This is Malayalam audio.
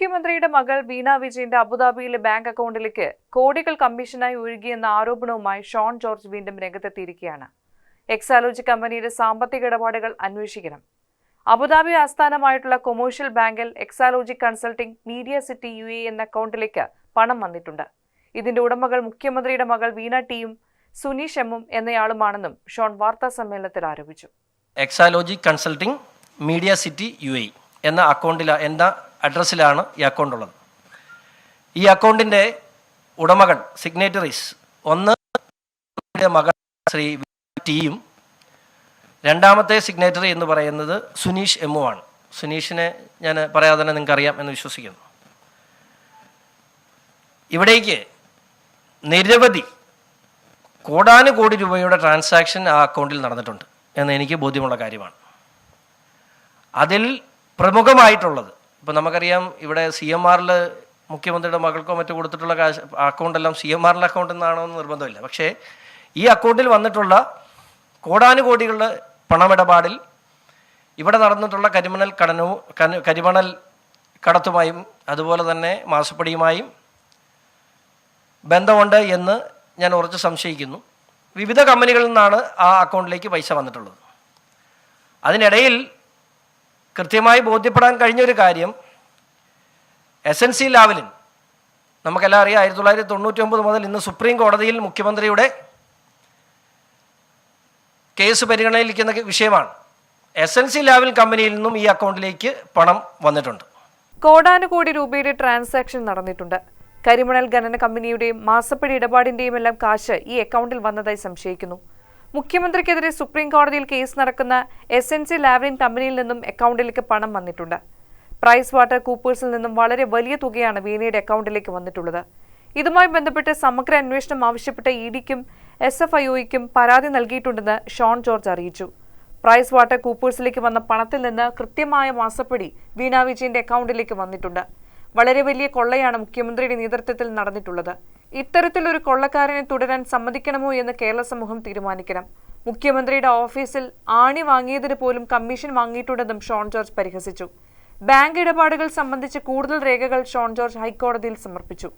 മുഖ്യമന്ത്രിയുടെ മകൾ വീണ വിജയന്റെ അബുദാബിയിലെ ബാങ്ക് അക്കൗണ്ടിലേക്ക് കോടികൾ കമ്മീഷനായി ഒഴുകിയെന്ന ആരോപണവുമായി ഷോൺ ജോർജ് വീണ്ടും രംഗത്തെത്തിയിരിക്കുകയാണ്. എക്സാലോജി കമ്പനിയുടെ സാമ്പത്തിക ഇടപാടുകൾ അന്വേഷിക്കണം. അബുദാബി ആസ്ഥാനമായിട്ടുള്ള കൊമേഴ്ഷ്യൽ ബാങ്കിൽ Exalogic consulting media city U എന്ന അക്കൗണ്ടിലേക്ക് പണം വന്നിട്ടുണ്ട്. ഇതിന്റെ ഉടമകൾ മുഖ്യമന്ത്രിയുടെ മകൾ വീണ ടിയും സുനീഷ് എമ്മും എന്നയാളുമാണെന്നും ഷോൺ വാർത്താ സമ്മേളനത്തിൽ ആരോപിച്ചു. Exalogic consulting media city U എന്ന അക്കൗണ്ടില എന്ന അഡ്രസ്സിലാണ് ഈ അക്കൗണ്ട് ഉള്ളത്. ഈ അക്കൗണ്ടിന്റെ ഉടമകൾ സിഗ്നേറ്ററീസ് ഒന്ന് മകൾ ശ്രീ ടിയും രണ്ടാമത്തെ സിഗ്നേറ്ററി എന്ന് പറയുന്നത് സുനീഷ് എമ്മുവാണ് സുനീഷിനെ ഞാൻ പറയാതെ തന്നെ നിങ്ങൾക്ക് അറിയാം എന്ന് വിശ്വസിക്കുന്നു. ഇവിടേക്ക് നിരവധി കോടാനുകോടി രൂപയുടെ ട്രാൻസാക്ഷൻ ആ അക്കൗണ്ടിൽ നടന്നിട്ടുണ്ട് എന്ന് എനിക്ക് ബോധ്യമുള്ള കാര്യമാണ്. അതിൽ പ്രമുഖമായിട്ടുള്ളത് ഇപ്പം നമുക്കറിയാം ഇവിടെ സി എം ആറിൽ മുഖ്യമന്ത്രിയുടെ മകൾക്കോ മറ്റോ കൊടുത്തിട്ടുള്ള കാശ് അക്കൗണ്ടെല്ലാം സി എം ആറിലെ അക്കൗണ്ട് എന്നാണോ എന്ന് നിർബന്ധമില്ല. പക്ഷേ ഈ അക്കൗണ്ടിൽ വന്നിട്ടുള്ള കോടാനുകോടികളുടെ പണമിടപാടിൽ ഇവിടെ നടന്നിട്ടുള്ള കരിമണൽ കടനവും കരിമണൽ കടത്തുമായും അതുപോലെ തന്നെ മാസപ്പടിയുമായും ബന്ധമുണ്ട് എന്ന് ഞാൻ ഉറച്ച് സംശയിക്കുന്നു. വിവിധ കമ്പനികളിൽ നിന്നാണ് ആ അക്കൗണ്ടിലേക്ക് പൈസ വന്നിട്ടുള്ളത്. അതിനിടയിൽ കൃത്യമായി ബോധ്യപ്പെടാൻ കഴിഞ്ഞൊരു കാര്യം എസ് എൻ സി ലാവലിൻ നമുക്കെല്ലാം അറിയാം ആയിരത്തി തൊള്ളായിരത്തി തൊണ്ണൂറ്റി ഒമ്പത് മുതൽ ഇന്ന് സുപ്രീം കോടതിയിൽ മുഖ്യമന്ത്രിയുടെ കേസ് പരിഗണനയിലിരിക്കുന്ന വിഷയമാണ്. എസ് എൻ സി ലാവൽ കമ്പനിയിൽ നിന്നും ഈ അക്കൗണ്ടിലേക്ക് പണം വന്നിട്ടുണ്ട്. കോടാനുകോടി രൂപയുടെ ട്രാൻസാക്ഷൻ നടന്നിട്ടുണ്ട്. കരിമണൽ ഖനന കമ്പനിയുടെയും മാസപ്പടി ഇടപാടിന്റെയും എല്ലാം കാശ് ഈ അക്കൗണ്ടിൽ വന്നതായി സംശയിക്കുന്നു. മുഖ്യമന്ത്രിക്കെതിരെ സുപ്രീം കോടതിയിൽ കേസ് നടക്കുന്ന എസ് എൻ സി ലാവ്ലിൻ കമ്പനിയിൽ നിന്നും അക്കൗണ്ടിലേക്ക് പണം വന്നിട്ടുണ്ട്. പ്രൈസ് വാട്ടർ കൂപ്പേഴ്സിൽ നിന്നും വളരെ വലിയ തുകയാണ് വീണയുടെ അക്കൗണ്ടിലേക്ക് വന്നിട്ടുള്ളത്. ഇതുമായി ബന്ധപ്പെട്ട് സമഗ്ര അന്വേഷണം ആവശ്യപ്പെട്ട ഇ ഡിക്കും എസ് എഫ് ഐ ഒയ്ക്കും പരാതി നൽകിയിട്ടുണ്ടെന്ന് ഷോൺ ജോർജ് അറിയിച്ചു. പ്രൈസ് വാട്ടർ കൂപ്പേഴ്സിലേക്ക് വന്ന പണത്തിൽ നിന്ന് കൃത്യമായ മാസപ്പടി വീണ വിജയന്റെ അക്കൗണ്ടിലേക്ക് വന്നിട്ടുണ്ട്. വളരെ വലിയ കൊള്ളയാണ് മുഖ്യമന്ത്രിയുടെ നേതൃത്വത്തിൽ നടന്നിട്ടുള്ളത്. ഇത്തരത്തിലൊരു കൊള്ളക്കാരനെ തുടരാൻ സമ്മതിക്കണമോ എന്ന് കേരള സമൂഹം തീരുമാനിക്കണം. മുഖ്യമന്ത്രിയുടെ ഓഫീസിൽ ആണി വാങ്ങിയതിന് പോലും കമ്മീഷൻ വാങ്ങിയിട്ടുണ്ടെന്നും ഷോൺ ജോർജ് പരിഹസിച്ചു. ബാങ്ക് ഇടപാടുകൾ സംബന്ധിച്ച് കൂടുതൽ രേഖകൾ ഷോൺ ജോർജ് ഹൈക്കോടതിയിൽ സമർപ്പിച്ചു.